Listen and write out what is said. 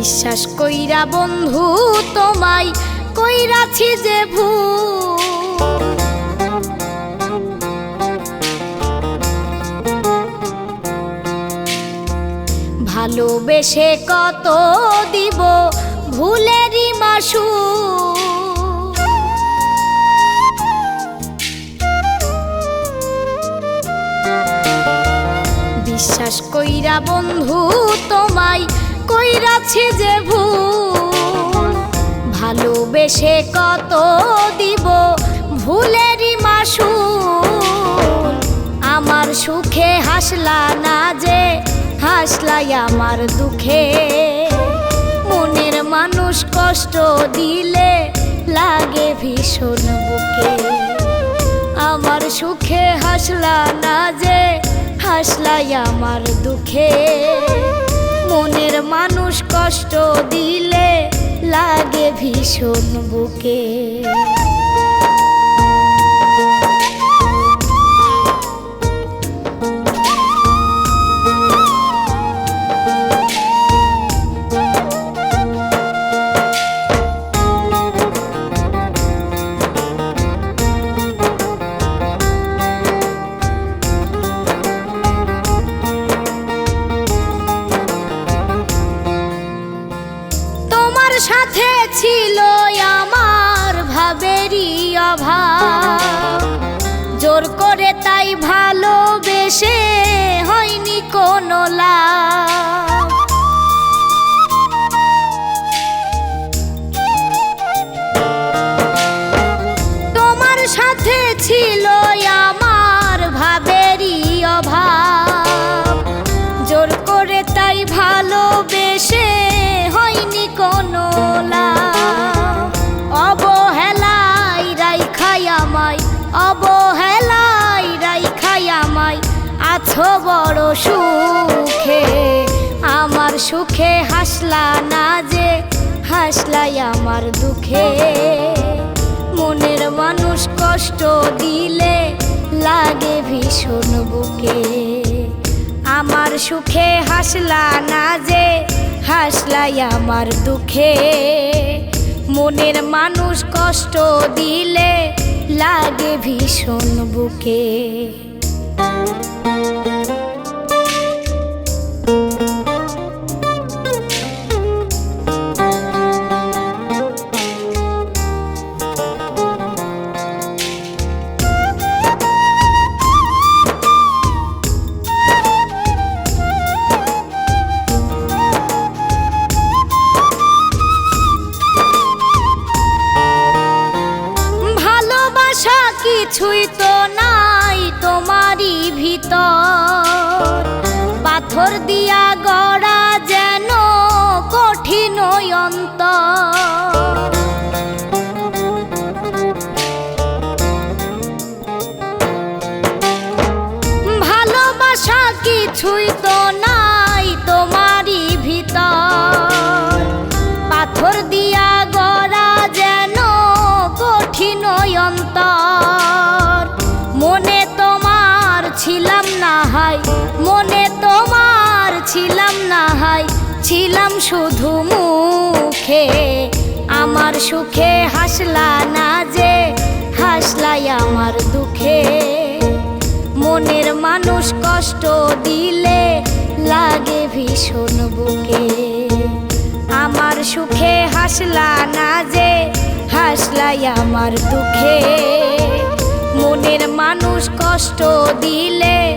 কইরা বন্ধু তোমায় কইরাছি যে ভুল ভালোবেসে কত দিব ভুলেরই মাসু। বিশ্বাস কইরা বন্ধু তোমায় কইরাছি যে ভুল, ভালোবেসে কত দিব ভুলেরই মাসু আমার সুখে হাসলা না যে, হাসলাই আমার দুঃখে। মনের মানুষ কষ্ট দিলে লাগে ভীষণ বুকে। আমার সুখে হাসলা না যে, হাসলাই আমার দুঃখে। মনের মানুষ কষ্ট দিলে লাগে ভীষণ বুকে। সাথে ছিল আমার ভাবেরই অভাব। জোর করে তাই ভালোবেসে হয়নি কোনো লাভ। অবহেলাই রাইখাই আমায়। বড় সুখে, আমার সুখে হাসলা না যে, হাসলাই আমার দুঃখে। মনের মানুষ কষ্ট দিলে লাগে ভীষণ বুকে। আমার সুখে হাসলা না যে, হাসলাই আমার দুঃখে। মনের মানুষ কষ্ট দিলে লাগে ভীষণ বুকে। কিছুই তো নাই তোমারই ভিতর। পাথর দিয়া গড়া যেন কঠিন অন্তর। ভালোবাসা কিছুই তো নাই তোমারই ভিতর। পাথর দিয়া ছিলাম না হাই, ছিলাম শুধু মুখে। আমার সুখে হাসলা না যে, হাসলাই আমার দুঃখে। মনের মানুষ কষ্ট দিলে লাগে ভীষণ বুকে। আমার সুখে হাসলা না যে, হাসলাই আমার দুঃখে। মনের মানুষ কষ্ট দিলে